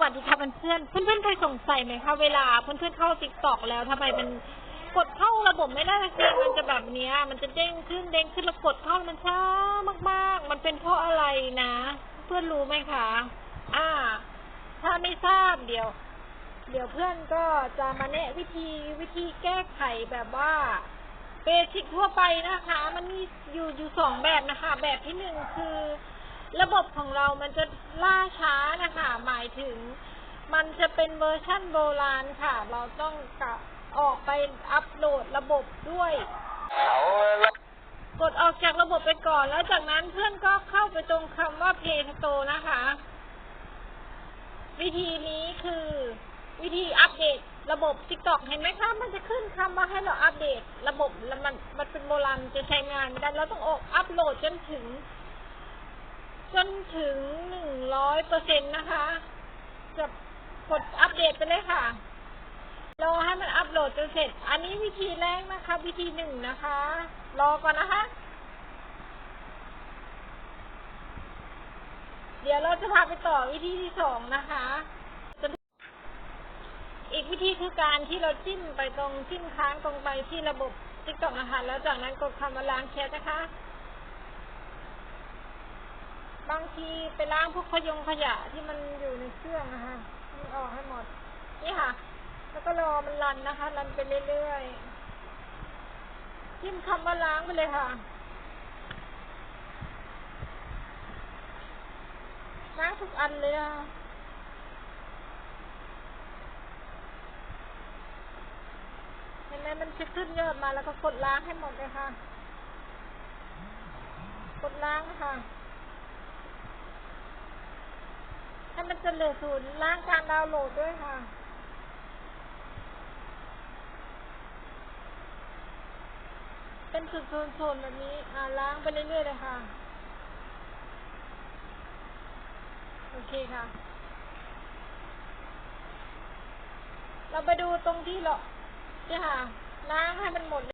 วัสดีค่ะเพื่อนเพื่อนเคยสงสัยไหมคะเวลาเพื่อนๆเข้าติ๊กตอกแล้วทำไมมันกดเข้าระบบไม่ได้สักทีมันจะแบบเนี้ย มันจะเด้งขึ้นเด้งขึ้นแล้วกดเข้ามันช้ามากๆ มันเป็นเพราะอะไรนะ เพื่อนรู้ไหมคะ อ่า ถ้าไม่ทราบเดี๋ยว เดี๋ยวเพื่อนก็จะมาแนะวิธีวิธีแก้ไขแบบว่าเบสิกทั่วไปนะคะ มันมีอยู่อยู่สองแบบนะคะ แบบที่หนึ่งคือ ระบบของเรามันจะล่าช้านะคะ หมายถึง มันจะเป็นเวอร์ชั่นโบราณค่ะ เราต้องกะออกไปอัปโหลดระบบด้วย กดออกจากระบบไปก่อน แล้วจากนั้นเพื่อนก็เข้าไปตรงคำว่า Play Store นะคะ วิธีนี้คือวิธีอัปเดตระบบ TikTok เห็นไหมคะ มันจะขึ้นคำว่าให้เราอัปเดต ระบบแล้วมันมันเป็นโบราณจะใช้งานไม่ได้เราต้องออกอัปโหลดจนถึง จนถึงหนึ่งร้อยเปอร์เซ็นต์นะคะจะกดอัปเดตไปเลยค่ะ รอให้มันอัปโหลดจนเสร็จ อันนี้วิธีแรกนะคะ วิธีหนึ่งนะคะ รอก่อนนะคะ เดี๋ยวเราจะพาไปต่อวิธีที่สองนะคะอีกวิธีคือการที่เราจิ้มไปตรงจิ้มค้างตรงไปที่ระบบติ๊กต็อกนะคะ แล้วจากนั้นกดคำว่าล้างแชทนะคะางทีไปล้างพวกขยงขยะที่มันอยู่ในเครื่องนะคะมันออกให้หมด นี่ค่ะ แล้วก็รอมันรันนะคะ รันไปเรื่อยๆจิ้มคำว่าล้างไปเลยค่ะล้างทุกอันเลยนะคะเห็นไหมมันจะขึ้นยอดมาแล้วก็กดล้างให้หมดเลยค่ะ กดล้างค่ะ ให้ มันจะเหลือศูนย์ล้างการดาวน์โหลดด้วยค่ะเป็นจุดโซนๆแบบนี้ อ่าล้างไปเรื่อยๆเลยค่ะ โอเคค่ะ เราไปดูตรงที่เราเนี่ยค่ะ ล้างให้มันหมด